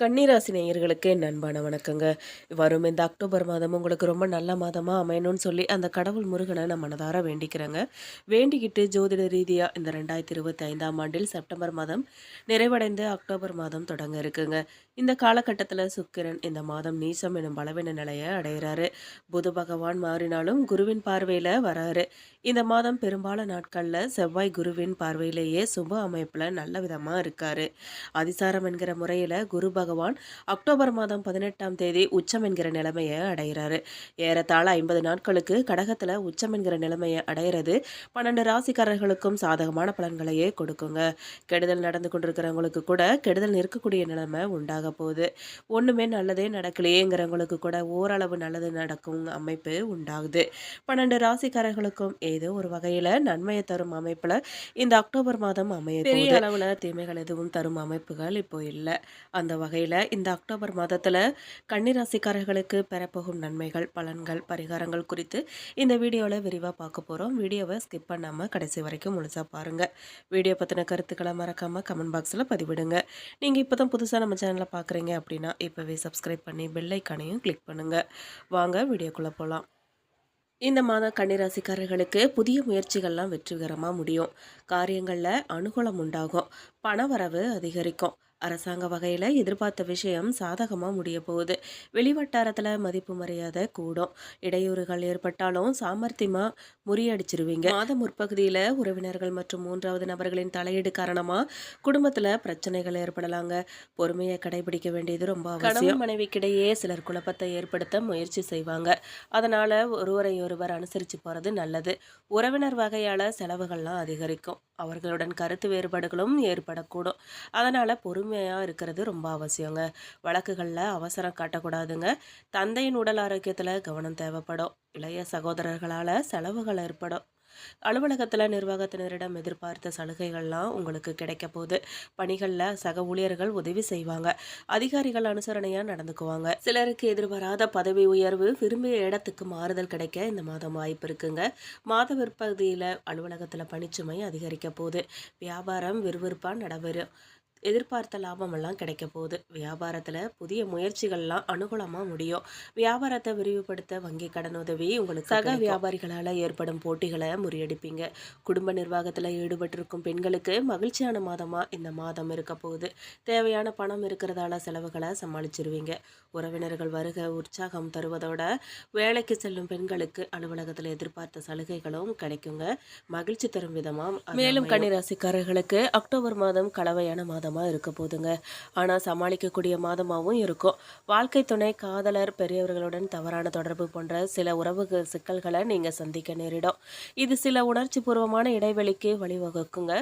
கன்னிராசி நேயர்களுக்கு என் அன்பான வணக்கங்க. வரும் இந்த அக்டோபர் மாதம் உங்களுக்கு ரொம்ப நல்ல மாதமாக அமையணும்னு சொல்லி அந்த கடவுள் முருகனை நான் மனதார வேண்டிக்கிறேங்க. வேண்டிக்கிட்டு ஜோதிட ரீதியாக இந்த ரெண்டாயிரத்தி இருபத்தி ஐந்தாம் ஆண்டில் செப்டம்பர் மாதம் நிறைவடைந்து அக்டோபர் மாதம் தொடங்க இருக்குங்க. இந்த காலகட்டத்தில் சுக்கிரன் இந்த மாதம் நீசம் எனும் பலவீன நிலையை அடைகிறாரு புத பகவான் மாறினாலும் குருவின் பார்வையில் வராரு. இந்த மாதம் பெரும்பாலான நாட்களில் செவ்வாய் குருவின் பார்வையிலேயே சுப அமைப்பில் நல்ல விதமாக இருக்காரு. அதிசாரம் என்கிற முறையில் குரு பகவான் அக்டோபர் மாதம் பதினெட்டாம் தேதி உச்சம் என்கிற நிலைமையை அடைகிறாரு. ஏறத்தாழ ஐம்பது நாட்களுக்கு கடகத்தில் உச்சம் என்கிற நிலைமையை அடைகிறது பன்னெண்டு ராசிக்காரர்களுக்கும் சாதகமான பலன்களையே கொடுக்குங்க. கெடுதல் நடந்து கொண்டிருக்கிறவங்களுக்கு கூட கெடுதல் இருக்கக்கூடிய நிலைமை உண்டாக போகுது. ஒன்றுமே நல்லதே நடக்கலையேங்கிறவங்களுக்கு கூட ஓரளவு நல்லது நடக்கும் அமைப்பு உண்டாகுது. பன்னெண்டு ராசிக்காரர்களுக்கும் ஏதோ ஒரு வகையில் நன்மையை தரும் அமைப்பில் இந்த அக்டோபர் மாதம் அமைய பெரிய அளவில் தீமைகள் எதுவும் தரும் அமைப்புகள் இப்போ இல்லை. அந்த வகையில் இந்த அக்டோபர் மாதத்தில் கன்னிராசிக்காரர்களுக்கு பெறப்போகும் நன்மைகள் பலன்கள் பரிகாரங்கள் குறித்து இந்த வீடியோவில் விரிவாக பார்க்க போகிறோம் வீடியோவை ஸ்கிப் பண்ணாமல் கடைசி வரைக்கும் முழுசாக பாருங்கள் வீடியோ பற்றின கருத்துக்களை மறக்காமல் கமெண்ட் பாக்ஸில் பதிவிடுங்க. நீங்கள் இப்போ தான் புதுசாக நம்ம சேனலை பார்க்குறீங்க அப்படின்னா இப்போவே சப்ஸ்கிரைப் பண்ணி பெல்லைக்கானையும் கிளிக் பண்ணுங்கள் வாங்க வீடியோக்குள்ளே போகலாம் இந்த மாதம் கன்னிராசிக்காரர்களுக்கு புதிய முயற்சிகள்லாம் வெற்றிகரமாக முடியும். காரியங்களில் அனுகூலம் உண்டாகும். பணவரவு அதிகரிக்கும். அரசாங்க வகையில் எதிர்பார்த்த விஷயம் சாதகமாக முடிய போகுது. வெளிவட்டாரத்தில் மதிப்பு மரியாதை கூடும். இடையூறுகள் ஏற்பட்டாலும் சாமர்த்தியமாக முறியடிச்சிருவீங்க. மாத முற்பகுதியில் உறவினர்கள் மற்றும் மூன்றாவது நபர்களின் தலையீடு காரணமாக குடும்பத்தில் பிரச்சனைகள் ஏற்படலாங்க. பொறுமையை கடைபிடிக்க வேண்டியது ரொம்ப அவசியம். மனைவிக்கிடையே சிலர் குழப்பத்தை ஏற்படுத்த முயற்சி செய்வாங்க. அதனால் ஒருவரை ஒருவர் அனுசரித்து போகிறது நல்லது. உறவினர் வகையால் செலவுகள்லாம் அதிகரிக்கும். அவர்களுடன் கருத்து வேறுபாடுகளும் ஏற்படக்கூடும். அதனால் பொறுமையாக இருக்கிறது ரொம்ப அவசியங்க. வழக்குகளில் அவசரம் காட்டக்கூடாதுங்க. தந்தையின் உடல் ஆரோக்கியத்தில் கவனம் தேவைப்படும். இளைய சகோதரர்களால் செலவுகள் ஏற்படும். அலுவலகத்தில் நிர்வாகத்தினரிடம் எதிர்பார்த்த சலுகைகள்லாம் உங்களுக்கு கிடைக்க போகுது. பணிகளில் சக ஊழியர்கள் உதவி செய்வாங்க. அதிகாரிகள் அனுசரணையாக நடந்துக்குவாங்க. சிலருக்கு எதிர்பாராத பதவி உயர்வு விரும்பிய இடத்துக்கு மாறுதல் கிடைக்க இந்த மாதம் வாய்ப்பு இருக்குங்க. மாத விற்பகுதியில் அலுவலகத்தில் பணிச்சுமை அதிகரிக்க போகுது. வியாபாரம் விறுவிறுப்பாக நடைபெறும் எதிர்பார்த்த லாபமெல்லாம் கிடைக்க போகுது. வியாபாரத்தில் புதிய முயற்சிகள்லாம் அனுகூலமாக முடியும். வியாபாரத்தை விரிவுபடுத்த வங்கி கடன் உதவி உங்களுக்கு சக வியாபாரிகளால் ஏற்படும் போட்டிகளை முறியடிப்பீங்க. குடும்ப நிர்வாகத்தில் ஈடுபட்டிருக்கும் பெண்களுக்கு மகிழ்ச்சியான மாதமாக இந்த மாதம் இருக்க போகுது. தேவையான பணம் இருக்கிறதால செலவுகளை சமாளிச்சிருவீங்க. உறவினர்கள் வருக உற்சாகம் தருவதோட வேலைக்கு செல்லும் பெண்களுக்கு அலுவலகத்தில் எதிர்பார்த்த சலுகைகளும் கிடைக்குங்க. மகிழ்ச்சி தரும் விதமாக மேலும் கன்னிராசிக்காரர்களுக்கு அக்டோபர் மாதம் கலவையான மாதம் மாதமாக இருக்க போதுங்க. ஆனால் சமாளிக்கக்கூடிய மாதமாகவும் இருக்கும். வாழ்க்கை துணை காதலர் பெரியவர்களுடன் தவறான தொடர்பு போன்ற சில உறவு சிக்கல்களை நீங்கள் சந்திக்க நேரிடும். இது சில உணர்ச்சி பூர்வமான இடைவெளிக்கு வழிவகுக்குங்க.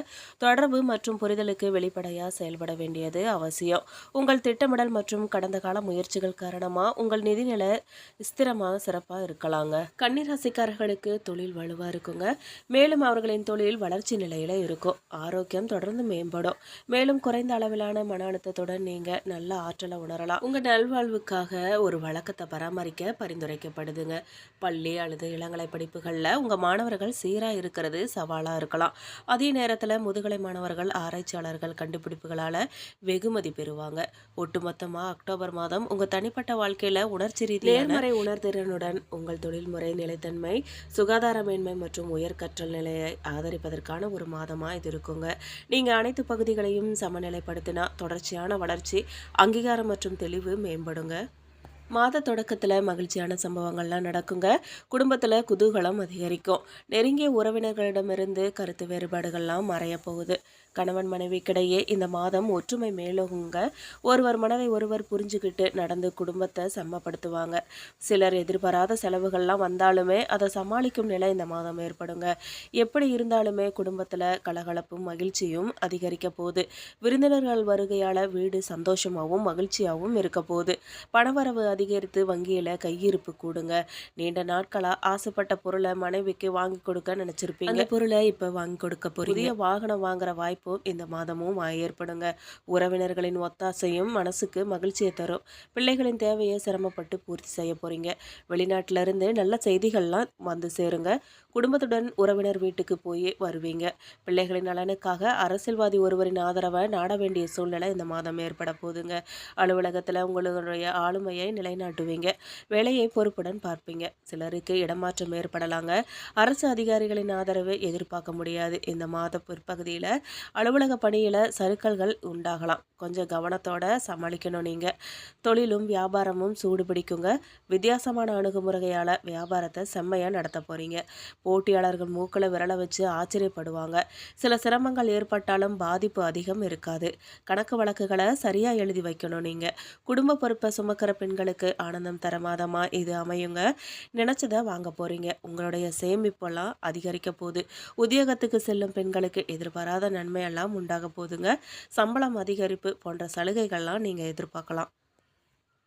தொடர்பு மற்றும் புரிதலுக்கு வெளிப்படையாக செயல்பட வேண்டியது அவசியம். உங்கள் திட்டமிடல் மற்றும் கடந்த கால முயற்சிகள் காரணமாக உங்கள் நிதிநிலை ஸ்திரமாக சிறப்பாக இருக்கலாங்க. கன்னிராசிக்காரர்களுக்கு தொழில் வலுவாக இருக்குங்க. மேலும் அவர்களின் தொழில் வளர்ச்சி நிலையில் இருக்கும். ஆரோக்கியம் தொடர்ந்து மேம்படும். மேலும் குறைந்த அளவிலான மன அழுத்தத்துடன் நீங்கள் நல்ல ஆற்றலை உணரலாம். உங்கள் நல்வாழ்வுக்காக ஒரு வழக்கத்தை பராமரிக்க பரிந்துரைக்கப்படுதுங்க. பள்ளி அல்லது இளங்கலை படிப்புகளில் உங்கள் மாணவர்கள் சீராக இருக்கிறது சவாலாக இருக்கலாம். அதே நேரத்தில் முதுகலை மாணவர்கள் ஆராய்ச்சியாளர்கள் கண்டுபிடிப்புகளால் வெகுமதி பெறுவாங்க. ஒட்டுமொத்தமாக அக்டோபர் மாதம் உங்கள் தனிப்பட்ட வாழ்க்கையில் உணர்ச்சி நேர்மறை உணர்திறனுடன் உங்கள் தொழில்முறை நிலைத்தன்மை சுகாதார மேன்மை மற்றும் உயர் கற்றல் நிலையை ஆதரிப்பதற்கான ஒரு மாதமாக இது இருக்குங்க. நீங்கள் அனைத்து பகுதிகளையும் சம சமநிலைப்படுத்தினா தொடர்ச்சியான வளர்ச்சி அங்கீகாரம் மற்றும் தெளிவு மேம்படுங்க. மாத தொடக்கத்தில் மகிழ்ச்சியான சம்பவங்கள்லாம் நடக்குங்க. குடும்பத்தில் குதூகலம் அதிகரிக்கும். நெருங்கிய உறவினர்களிடமிருந்து கருத்து வேறுபாடுகள்லாம் மறைய போகுது. கணவன் மனைவிக்கிடையே இந்த மாதம் ஒற்றுமை மேலோகுங்க ஒருவர் மனதை ஒருவர் புரிஞ்சுக்கிட்டு நடந்து குடும்பத்தை செம்மப்படுத்துவாங்க. சிலர் எதிர்பாராத செலவுகள்லாம் வந்தாலுமே அதை சமாளிக்கும் நிலை இந்த மாதம் ஏற்படுங்க. எப்படி இருந்தாலுமே குடும்பத்தில் கலகலப்பும் மகிழ்ச்சியும் அதிகரிக்க போகுது. விருந்தினர்கள் வருகையால் வீடு சந்தோஷமாகவும் மகிழ்ச்சியாகவும் இருக்க போகுது. பணவரவு அதிகரித்து வங்கியில் கையிருப்பு கூடுங்க. நீண்ட நாட்களாக ஆசைப்பட்ட பொருளை மனைவிக்கு வாங்கி கொடுக்க நினச்சிருப்பீங்க. அந்த பொருளை இப்போ வாங்கி கொடுக்க போறீங்க. புதிய வாகனம் வாங்குற வாய்ப்பு வாய்ப்பும் இந்த மாதமும் ஏற்படுங்க. உறவினர்களின் ஒத்தாசையும் மனசுக்கு மகிழ்ச்சியை தரும். பிள்ளைகளின் தேவையை சிரமப்பட்டு பூர்த்தி செய்ய போகிறீங்க வெளிநாட்டிலிருந்து நல்ல செய்திகள்லாம் வந்து சேருங்க. குடும்பத்துடன் உறவினர் வீட்டுக்கு போய் வருவீங்க. பிள்ளைகளின் நலனுக்காக அரசியல்வாதி ஒருவரின் ஆதரவை நாட வேண்டிய சூழ்நிலை இந்த மாதம் ஏற்பட போகுதுங்க அலுவலகத்தில் உங்களுடைய ஆளுமையை நிலைநாட்டுவீங்க. வேலையை பொறுப்புடன் பார்ப்பீங்க. சிலருக்கு இடமாற்றம் ஏற்படலாங்க. அரசு அதிகாரிகளின் ஆதரவு எதிர்பார்க்க முடியாது. இந்த மாத பிற்பகுதியில் அலுவலக பணியில் சறுக்கல்கள் உண்டாகலாம். கொஞ்சம் கவனத்தோட சமாளிக்கணும் நீங்கள் தொழிலும் வியாபாரமும் சூடு பிடிக்குங்க வித்தியாசமான அணுகுமுறையால் வியாபாரத்தை செம்மையாக நடத்த போகிறீங்க போட்டியாளர்கள் மூக்களை விரல வச்சு ஆச்சரியப்படுவாங்க. சில சிரமங்கள் ஏற்பட்டாலும் பாதிப்பு அதிகம் இருக்காது. கணக்கு வழக்குகளை சரியாக எழுதி வைக்கணும் நீங்கள் குடும்ப பொறுப்பை சுமக்கிற பெண்களுக்கு ஆனந்தம் தர மாதமாக இது அமையுங்க. நினச்சதை வாங்க போகிறீங்க உங்களுடைய சேமிப்பெல்லாம் அதிகரிக்க போகுது. உத்தியோகத்துக்கு செல்லும் பெண்களுக்கு எதிர்பாராத நன்மையெல்லாம் உண்டாக போகுதுங்க. சம்பளம் அதிகரிப்பு போன்ற சலுகைகள்லாம் நீங்கள் எதிர்பார்க்கலாம்.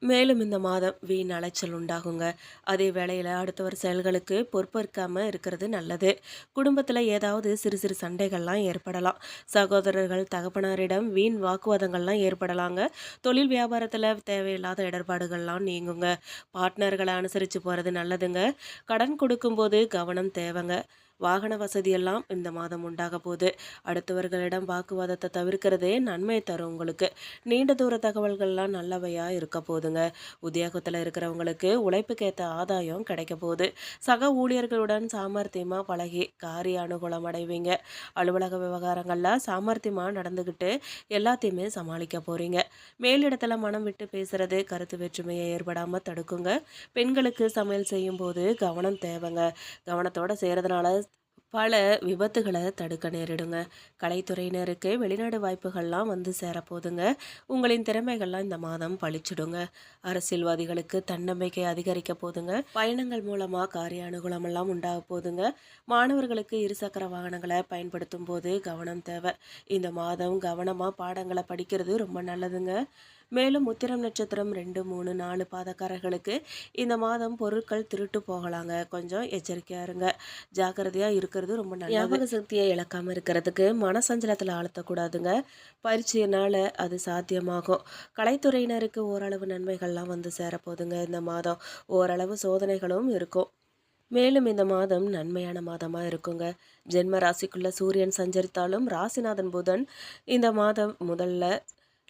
மேலும் இந்த மாதம் வீண் அலைச்சல் உண்டாகுங்க. அதே வேளையில் அடுத்தவர் செயல்களுக்கு பொறுப்பேற்காமல் இருக்கிறது நல்லது. குடும்பத்தில் ஏதாவது சிறு சிறு சண்டைகள்லாம் ஏற்படலாம். சகோதரர்கள் தகப்பனாரிடம் வீண் வாக்குவாதங்கள்லாம் ஏற்படலாங்க. தொழில் வியாபாரத்தில் தேவையில்லாத இடர்பாடுகள்லாம் நீங்குங்க. பார்ட்னர்களை அனுசரித்து போகிறது நல்லதுங்க. கடன் கொடுக்கும்போது கவனம் தேவைங்க. வாகன வசதியெல்லாம் இந்த மாதம் உண்டாக போகுது. அடுத்தவர்களிடம் வாக்குவாதத்தை தவிர்க்கிறதே நன்மை தரும் உங்களுக்கு. நீண்ட தூர தகவல்கள்லாம் நல்லவையாக இருக்க போதுங்க. உத்தியோகத்தில் இருக்கிறவங்களுக்கு உழைப்புக்கேற்ற ஆதாயம் கிடைக்க போகுது. சக ஊழியர்களுடன் சாமர்த்தியமாக பழகி காரிய அனுகூலம் அடைவீங்க. அலுவலக விவகாரங்களில் சாமர்த்தியமாக நடந்துக்கிட்டு எல்லாத்தையுமே சமாளிக்க போகிறீங்க மேலிடத்தில் மனம் விட்டு பேசுறது கருத்து வேற்றுமையை ஏற்படாமல் தடுக்குங்க. பெண்களுக்கு சமையல் செய்யும் போது கவனம் தேவைங்க. கவனத்தோடு செய்கிறதுனால பல விபத்துகளை தடுக்க நேரிடுங்க. கலைத்துறையினருக்கு வெளிநாடு வாய்ப்புகள்லாம் வந்து சேரப்போதுங்க உங்களின் திறமைகள்லாம் இந்த மாதம் பழிச்சிடுங்க. அரசியல்வாதிகளுக்கு தன்னம்பிக்கை அதிகரிக்க போதுங்க பயணங்கள் மூலமாக காரிய அனுகூலமெல்லாம் உண்டாக போதுங்க மாணவர்களுக்கு இருசக்கர வாகனங்களை பயன்படுத்தும் போது கவனம் தேவை. இந்த மாதம் கவனமாக பாடங்களை படிக்கிறது ரொம்ப நல்லதுங்க. மேலும் உத்திரம் நட்சத்திரம் ரெண்டு மூணு நாலு பாதக்காரர்களுக்கு இந்த மாதம் பொருட்கள் திருட்டு போகலாங்க. கொஞ்சம் எச்சரிக்கையாக இருங்க. ஜாக்கிரதையாக இருக்கிறது ரொம்ப நல்ல ஞாபக சக்தியை இழக்காமல் இருக்கிறதுக்கு மனசஞ்சலத்தில் ஆழ்த்தக்கூடாதுங்க. பயிற்சியினால் அது சாத்தியமாகும். கலைத்துறையினருக்கு ஓரளவு நன்மைகள்லாம் வந்து சேரப்போகுதுங்க இந்த மாதம். ஓரளவு சோதனைகளும் இருக்கும். மேலும் இந்த மாதம் நன்மையான மாதமாக இருக்குங்க. ஜென்ம ராசிக்குள்ள சூரியன் சஞ்சரித்தாலும் ராசிநாதன் புதன் இந்த மாதம் முதல்ல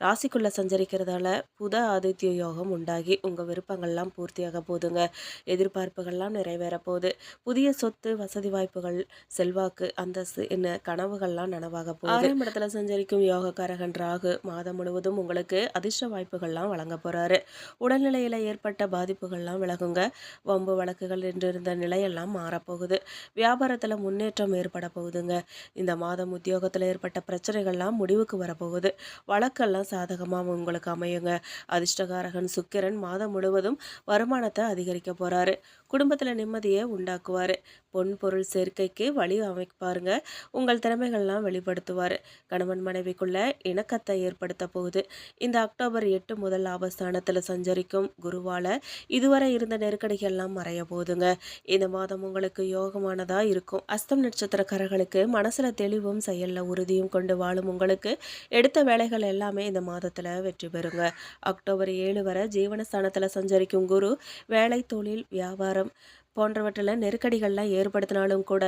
ராசிக்குள்ளே சஞ்சரிக்கிறதால புத ஆதித்ய யோகம் உண்டாகி உங்கள் விருப்பங்கள்லாம் பூர்த்தியாக போதுங்க. எதிர்பார்ப்புகள்லாம் நிறைவேற போகுது. புதிய சொத்து வசதி வாய்ப்புகள் செல்வாக்கு அந்தஸ்து என்ன கனவுகள்லாம் நனவாக போகுது. ஆறாம் இடத்துல சஞ்சரிக்கும் யோகக்காரகன் ராகு மாதம் முழுவதும் உங்களுக்கு அதிர்ஷ்ட வாய்ப்புகள்லாம் வழங்க போகிறாரு உடல்நிலையில் ஏற்பட்ட பாதிப்புகள்லாம் விலகுங்க. வம்பு வழக்குகள் என்றிருந்த நிலையெல்லாம் மாறப்போகுது வியாபாரத்தில் முன்னேற்றம் ஏற்பட போகுதுங்க. இந்த மாதம் உத்தியோகத்தில் ஏற்பட்ட பிரச்சனைகள்லாம் முடிவுக்கு வரப்போகுது வழக்கெல்லாம் சாதகமாக உங்களுக்கு அமையுங்க. அதிர்ஷ்டகாரகன் சுக்கிரன் மாதம் முழுவதும் வருமானத்தை அதிகரிக்க போகிறாரு குடும்பத்தில் நிம்மதியை உண்டாக்குவார். பொன் பொருள் சேர்க்கைக்கு வழி அமைப்பாருங்க. உங்கள் திறமைகள்லாம் வெளிப்படுத்துவார். கணவன் மனைவிக்குள்ள இணக்கத்தை ஏற்படுத்த போகுது. இந்த அக்டோபர் எட்டு முதல் லாபஸ்தானத்தில் சஞ்சரிக்கும் குருவால் இதுவரை இருந்த நெருக்கடிகள்லாம் மறைய போகுதுங்க. இந்த மாதம் உங்களுக்கு யோகமானதாக இருக்கும். அஸ்தம் நட்சத்திரக்காரர்களுக்கு மனசில் தெளிவும் செயலில் உறுதியும் கொண்டு வாழும் உங்களுக்கு எடுத்த வேலைகள் எல்லாமே இந்த மாதத்தில் வெற்றி பெறுங்க. அக்டோபர் ஏழு வரை ஜீவனஸ்தானத்தில் சஞ்சரிக்கும் குரு வேலை தொழில் வியாபாரம் போன்றவற்றில் நெருக்கடிகள்லாம் ஏற்படுத்தினாலும் கூட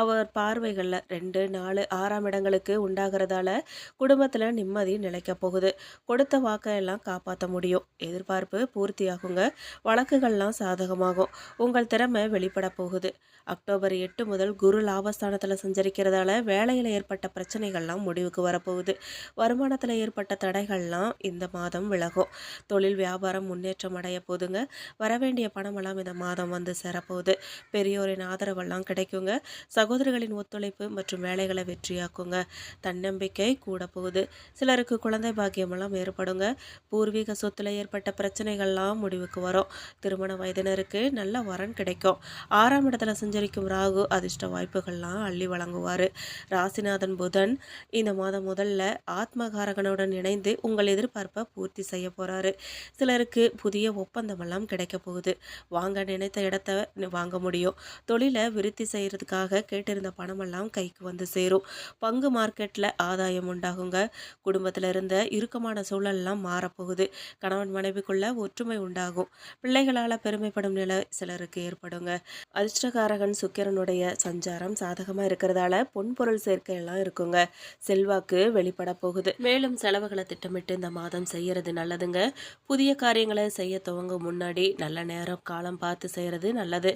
அவர் பார்வைகளில் ரெண்டு நாலு ஆறாம் இடங்களுக்கு உண்டாகிறதால குடும்பத்தில் நிம்மதி நிலைக்க போகுது. கொடுத்த வாக்கையெல்லாம் காப்பாற்ற முடியும். எதிர்பார்ப்பு பூர்த்தியாகுங்க. வழக்குகள்லாம் சாதகமாகும். உங்கள் திறமை வெளிப்பட போகுது. அக்டோபர் எட்டு முதல் குரு லாபஸ்தானத்தில் சஞ்சரிக்கிறதால வேலையில் ஏற்பட்ட பிரச்சனைகள்லாம் முடிவுக்கு வரப்போகுது வருமானத்தில் ஏற்பட்ட தடைகள்லாம் இந்த மாதம் விலகும். தொழில் வியாபாரம் முன்னேற்றம் அடைய போதுங்க வரவேண்டிய பணமெல்லாம் இந்த மாதம் வந்து சிறப்பு போகுது பெரியோரின் ஆதரவெல்லாம் கிடைக்குங்க. சகோதரிகளின் ஒத்துழைப்பு மற்றும் வேலைகளை வெற்றியாக்குங்க. தன்னம்பிக்கை கூட போகுது. சிலருக்கு குழந்தை பாக்கியமெல்லாம் ஏற்படுங்க. பூர்வீக சொத்துல ஏற்பட்ட பிரச்சனைகள்லாம் முடிவுக்கு வரும். திருமண வயதினருக்கு நல்ல வரன் கிடைக்கும். ஆறாம் இடத்துல சஞ்சரிக்கும் ராகு அதிர்ஷ்ட வாய்ப்புகள்லாம் அள்ளி வழங்குவார். ராசிநாதன் புதன் இந்த மாதம் முதல்ல ஆத்மகாரகனுடன் இணைந்து உங்கள் எதிர்பார்ப்பை பூர்த்தி செய்ய போகிறாரு சிலருக்கு புதிய ஒப்பந்தமெல்லாம் கிடைக்க போகுது. வாங்க நினைத்த இடத்த வாங்க முடியும். தொழிலை விருத்தி செய்கிறதுக்காக கேட்டிருந்த பணமெல்லாம் கைக்கு வந்து சேரும். பங்கு மார்க்கெட்டில் ஆதாயம் உண்டாகுங்க. குடும்பத்தில் இருந்த இறுக்கமான சூழல்லாம் மாறப்போகுது. கணவன் மனைவிக்குள்ள ஒற்றுமை உண்டாகும். பிள்ளைகளால் பெருமைப்படும் நிலை சிலருக்கு ஏற்படுங்க. அதிர்ஷ்டகாரகன் சுக்கிரனுடைய சஞ்சாரம் சாதகமாக இருக்கிறதால பொன்பொருள் சேர்க்கை எல்லாம் இருக்குங்க. செல்வாக்கு வெளிப்பட போகுது. மேலும் செலவுகளை திட்டமிட்டு இந்த மாதம் செய்யறது நல்லதுங்க. புதிய காரியங்களை செய்ய துவங்க முன்னாடி நல்ல நேரம் காலம் பார்த்து செய்யறது நல்லது.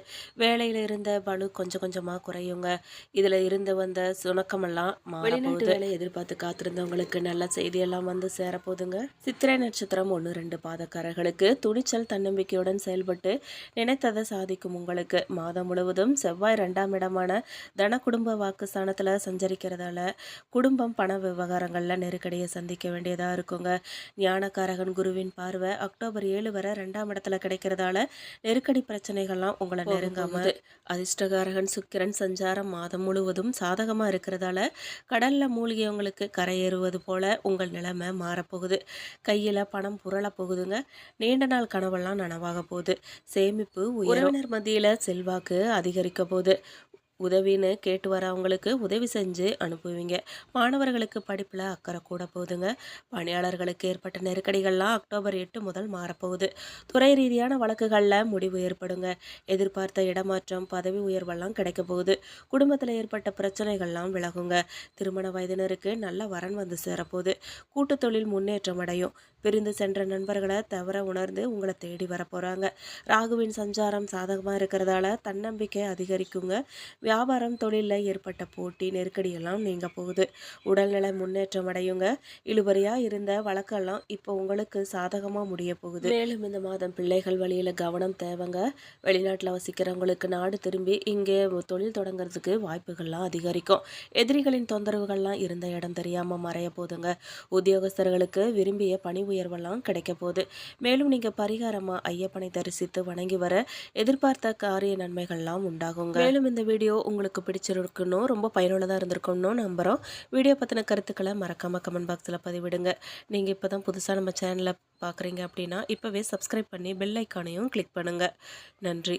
வேலையில இருந்த பளு கொஞ்சம் கொஞ்சமா குறையுங்க. இதுல இருந்து வந்த சுணக்கமெல்லாம் வெளிநாட்டு வேலை எதிர்பார்த்து காத்திருந்தவங்களுக்கு நல்ல செய்தியெல்லாம் வந்து சேரப்போகுதுங்க. சித்திரை நட்சத்திரம் ஒன்று ரெண்டு பாதக்காரர்களுக்கு துணிச்சல் தன்னம்பிக்கையுடன் செயல்பட்டு நினைத்ததை சாதிக்கும் உங்களுக்கு. மாதம் முழுவதும் செவ்வாய் ரெண்டாம் இடமான தன குடும்ப வாக்கு ஸ்தானத்தில் சஞ்சரிக்கிறதால குடும்பம் பண விவகாரங்களில் நெருக்கடியை சந்திக்க வேண்டியதாக இருக்குங்க. ஞானக்காரகன் குருவின் பார்வை அக்டோபர் ஏழு வரை ரெண்டாம் இடத்துல கிடைக்கிறதால நெருக்கடி பிரச்சனைகள்லாம் உங்களை நெருங்காம அதிர்ஷ்டகாரகன் சுக்கிரன் சஞ்சாரம் மாதம் முழுவதும் சாதகமாக இருக்கிறதால கடலில் மூழ்கியவங்களுக்கு கரையேறுவது போல உங்கள் நிலைமை மாறப்போகுது. கையில் பணம் புரள போகுதுங்க. நீண்ட நாள் கனவெல்லாம் நனவாக போகுது. சேமிப்பு உறவினர் மத்தியில் செல்வாக்கு அதிகரிக்க போகுது. உதவின்னு கேட்டு வரவங்களுக்கு உதவி செஞ்சு அனுப்புவீங்க. மாணவர்களுக்கு படிப்பில் அக்கறை கூட போகுதுங்க பணியாளர்களுக்கு ஏற்பட்ட நெருக்கடிகள்லாம் அக்டோபர் எட்டு முதல் மாறப்போகுது. துறை ரீதியான வழக்குகளில் முடிவு ஏற்படுங்க. எதிர்பார்த்த இடமாற்றம் பதவி உயர்வெல்லாம் கிடைக்க போகுது. குடும்பத்தில் ஏற்பட்ட பிரச்சனைகள்லாம் விலகுங்க. திருமண வயதினருக்கு நல்ல வரன் வந்து சேரப்போகுது. கூட்டு தொழில் முன்னேற்றம் அடையும். பிரிந்து சென்ற நண்பர்களை தவற உணர்ந்து உங்களை தேடி வர போகிறாங்க ராகுவின் சஞ்சாரம் சாதகமாக இருக்கிறதால தன்னம்பிக்கை அதிகரிக்குங்க. வியாபாரம் தொழிலில் ஏற்பட்ட போட்டி நெருக்கடியெல்லாம் நீங்க போகுது. உடல்நிலை முன்னேற்றம் அடையுங்க. இழுபறியாக இருந்த வழக்கெல்லாம் இப்போ உங்களுக்கு சாதகமாக முடிய போகுது. மேலும் இந்த மாதம் பிள்ளைகள் வழியில் கவனம் தேவைங்க. வெளிநாட்டில் வசிக்கிறவங்களுக்கு நாடு திரும்பி இங்கே தொழில் தொடங்குறதுக்கு வாய்ப்புகள்லாம் அதிகரிக்கும். எதிரிகளின் தொந்தரவுகள்லாம் இருந்த இடம் தெரியாமல் மறைய போதுங்க. உத்தியோகஸ்தர்களுக்கு விரும்பிய பணி உயர்வெல்லாம் கிடைக்க போகுது. மேலும் நீங்கள் பரிகாரமாக ஐயப்பனை தரிசித்து வணங்கி வர எதிர்பார்த்த காரிய நன்மைகள்லாம் உண்டாகுங்க. மேலும் இந்த வீடியோ உங்களுக்கு பிடிச்சிருக்கணும் ரொம்ப பயனுள்ளதாக இருந்திருக்கணும் நம்புகிறோம் வீடியோ பற்றின கருத்துக்களை மறக்காமல் கமெண்ட் பாக்ஸில் பதிவிடுங்க. நீங்கள் இப்போ தான் புதுசாக நம்ம சேனலை பார்க்குறீங்க அப்படின்னா இப்போவே சப்ஸ்கிரைப் பண்ணி பெல் ஐக்கானையும் கிளிக் பண்ணுங்கள் நன்றி.